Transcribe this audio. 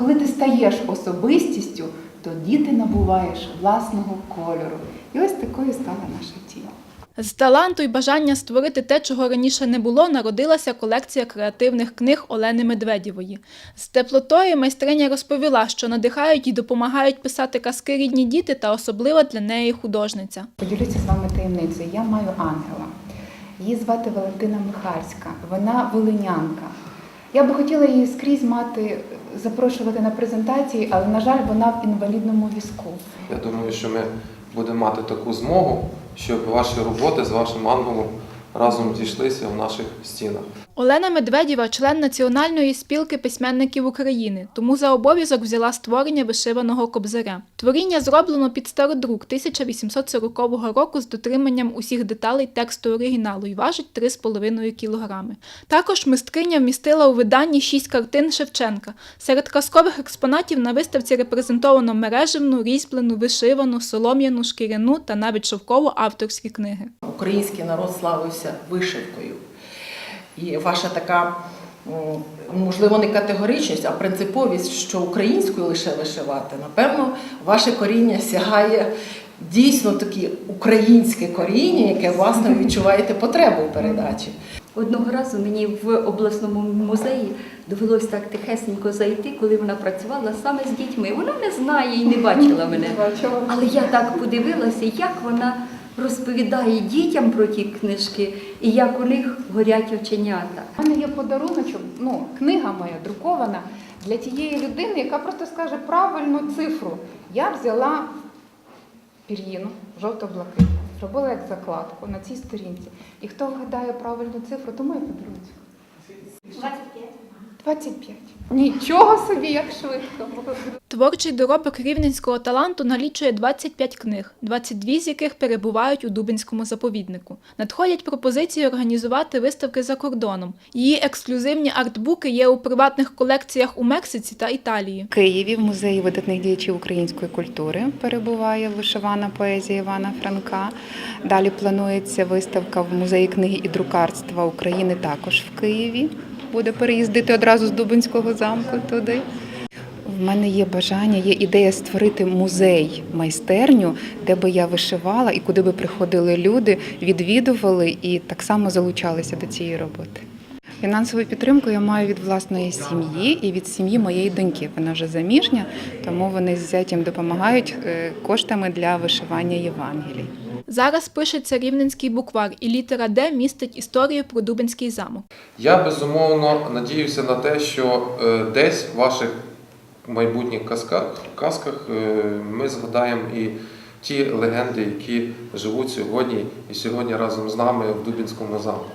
коли ти стаєш особистістю, тоді ти набуваєш власного кольору. І ось такою стала наша тіма. З таланту й бажання створити те, чого раніше не було, народилася колекція креативних книг Олени Медведєвої. З теплотою майстриня розповіла, що надихають і допомагають писати казки рідні діти та особлива для неї художниця. Поділюся з вами таємницею. Я маю ангела. Її звати Валентина Михальська. Вона волинянка. Я би хотіла її скрізь мати, запрошувати на презентації, але, на жаль, вона в інвалідному візку. Я думаю, що ми будемо мати таку змогу, щоб ваші роботи з вашим ангелом разом зійшлися в наших стінах. Олена Медведєва член Національної спілки письменників України, тому за обов'язок взяла створення вишиваного кобзаря. Творіння зроблено під стародрук 1840 року з дотриманням усіх деталей тексту оригіналу і важить 3,5 кілограми. Також мисткиня вмістила у виданні шість картин Шевченка. Серед казкових експонатів на виставці репрезентовано мереживну, різьблену, вишивану, солом'яну, шкіряну та навіть шовково авторські книги. Український народ славився вишивкою. І ваша така, можливо, не категоричність, а принциповість, що українською лише вишивати, напевно, ваше коріння сягає дійсно таке українське коріння, яке власне відчуваєте потребу в передачі. Одного разу мені в обласному музеї довелось так тихесенько зайти, коли вона працювала саме з дітьми. Вона не знає і не бачила мене. Але я так подивилася, як вона розповідає дітям про ті книжки і як у них горять оченята. У мене є подаруночок, ну, книга моя друкована для тієї людини, яка просто скаже правильну цифру. Я взяла пір'їну жовто-блакитну, зробила як закладку на цій сторінці. І хто вгадає правильну цифру, тому я подарунок. 25. 25. Нічого собі, як швидко. Творчий доробок рівненського таланту налічує 25 книг, 22 з яких перебувають у Дубинському заповіднику. Надходять пропозиції організувати виставки за кордоном. Її ексклюзивні артбуки є у приватних колекціях у Мексиці та Італії. В Києві в музеї видатних діячів української культури перебуває вишивана поезія Івана Франка. Далі планується виставка в музеї книги і друкарства України також в Києві. Буде переїздити одразу з Дубинського замку туди. В мене є бажання, є ідея створити музей, майстерню, де би я вишивала і куди би приходили люди, відвідували і так само залучалися до цієї роботи. Фінансову підтримку я маю від власної сім'ї і від сім'ї моєї доньки. Вона вже заміжня, тому вони з зятям допомагають е, коштами для вишивання Євангелій. Зараз пишеться рівненський буквар, і літера Д містить історію про Дубенський замок. Я безумовно надіюся на те, що е, десь в ваших майбутніх казках, казках е, ми згадаємо і ті легенди, які живуть сьогодні і сьогодні разом з нами в Дубінському замку.